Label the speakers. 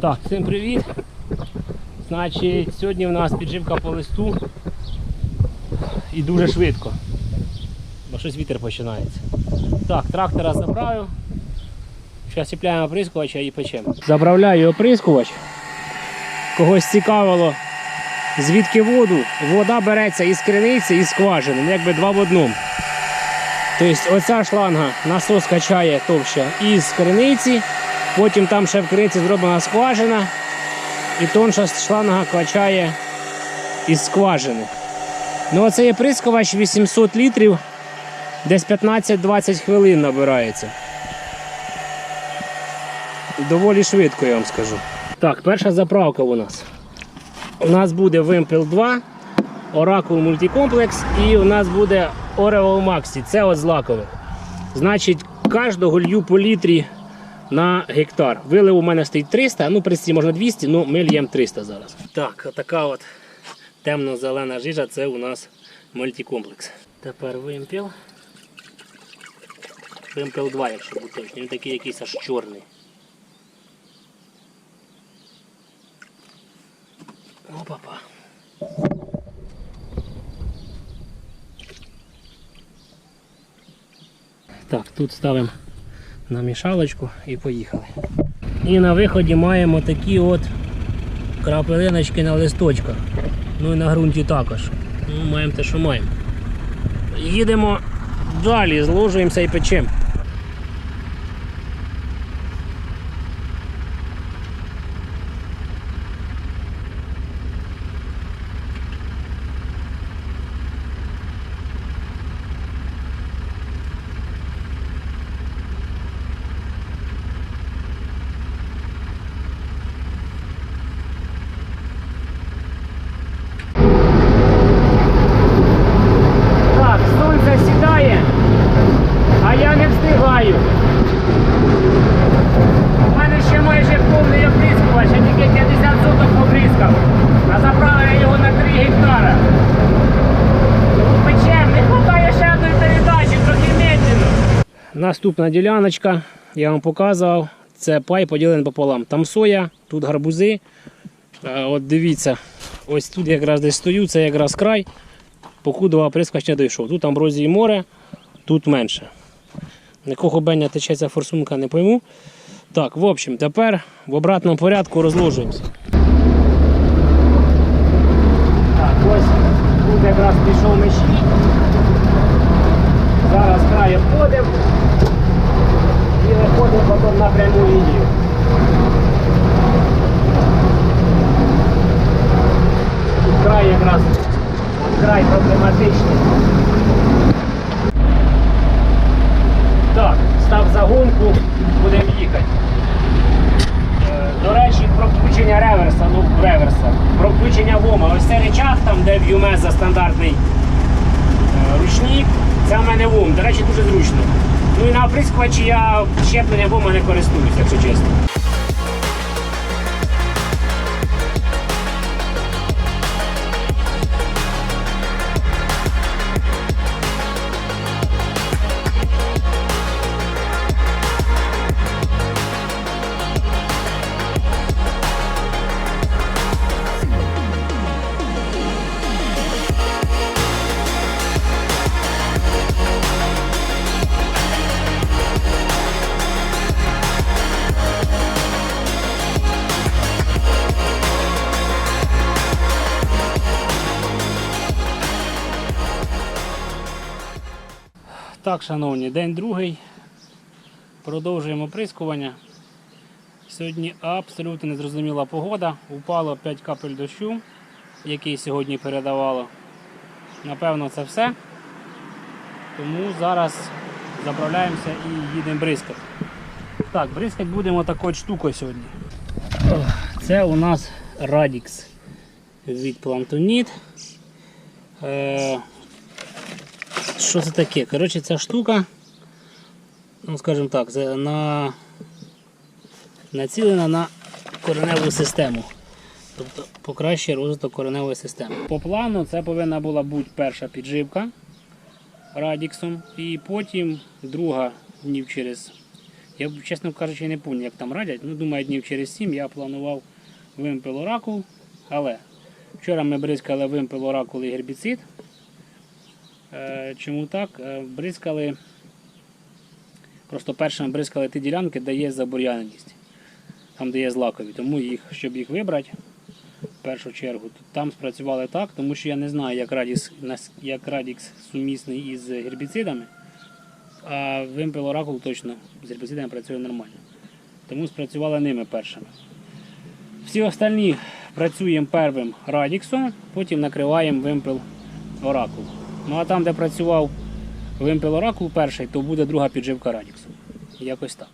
Speaker 1: Так, всім привіт. Значить, сьогодні в нас підживка по листу і дуже швидко. Бо щось вітер починається. Так, трактора заправив. Зараз сіпляємо оприскувача і печемо. Заправляю оприскувач. Когось цікавило, звідки воду. Вода береться із криниці і скважини, ну, якби два в одному. Тобто оця шланга насос качає товща із криниці, потім там ще в криниці зроблена скважина, і тонша шланга качає із скважини. Ну оцей є прискувач 800 літрів, десь 15-20 хвилин набирається. Доволі швидко, я вам скажу. Так, перша заправка у нас. У нас буде Вимпел 2, Оракул мультикомплекс і у нас буде Ореол Максі. Це от з лакових. Значить, кожного лью по літрі на гектар. Вилив у мене стоїть 300, ну, в принципі, можна 200, ну ми л'ємо 300 зараз. Так, така от темно-зелена жижа це у нас мультикомплекс. Тепер вимпел. Вимпел 2, якщо бути точно. Він такий якийсь аж чорний. Опа-па. Так, тут ставимо на мішалочку і поїхали. І на виході маємо такі от крапелиночки на листочках. Ну і на ґрунті також. Ну, маємо те, що маємо. Їдемо далі, зложуємося і печемо. Так, сонце сідає, а я не встигаю. У мене ще майже повний оприскувач, я тільки 50 соток побризкав. А заправив я його на 3 гектара. Печем, не хватає ще одної передачі, трохи медленно. Наступна діляночка, я вам показував. Це пай поділений пополам. Там соя, тут гарбузи. Е, От дивіться, ось тут якраз десь стою, це якраз край покуди оприскувач не дійшов. Тут амброзії море, тут менше. Якого бення тече ця форсунка, не пойму. Так, в общем, тепер в обратному порядку розложуємося. Так, ось тут якраз пішов мечі. Зараз край обходимо і виходимо потім на пряму лінію. Тут край якраз проблематичний. Так, став загонку, будемо їхати. Е, До речі, про включення реверса, ну реверса, про включення ВОМа. Ось це речах, там, де в Юмеза стандартний е, ручник, це в мене ВОМ. До речі, дуже зручно. Ну і на оприскувачі я щеплення ВОМа не користуюсь, якщо чесно. Так, шановні, день другий. Продовжуємо оприскування. Сьогодні абсолютно незрозуміла погода. Упало 5 капель дощу, який сьогодні передавало. Напевно, це все. Тому зараз заправляємося і їдемо бризкати. Так, бризкати будемо такою штукою сьогодні. Це у нас Radix від Plantonit. Що це таке? Коротше, ця штука, ну скажімо так, на, націлена на кореневу систему. Тобто покращує розвиток кореневої системи. По плану це повинна була бути перша підживка радіксом, і потім друга днів через
Speaker 2: Я, чесно кажучи, не пам'ятаю, як там радять. Ну, думаю, днів через 7 я планував вимпел оракул. Але вчора ми бризкали вимпел оракул і гербіцид. Е, чому так? Е, бризкали. Просто першим бризкали ті ділянки, де є забур'яненість. Там, де є злакові. Тому їх, щоб їх вибрати, в першу чергу, там спрацювали так, тому що я не знаю, як Радікс, як Радікс сумісний із гербіцидами. А вимпел оракул точно з гербіцидами працює нормально. Тому спрацювали ними першими. Всі остальні працюємо первим радіксом, потім накриваємо вимпел оракул. Ну а там, де працював вимпел оракул перший, то буде друга підживка радіксу. Якось так.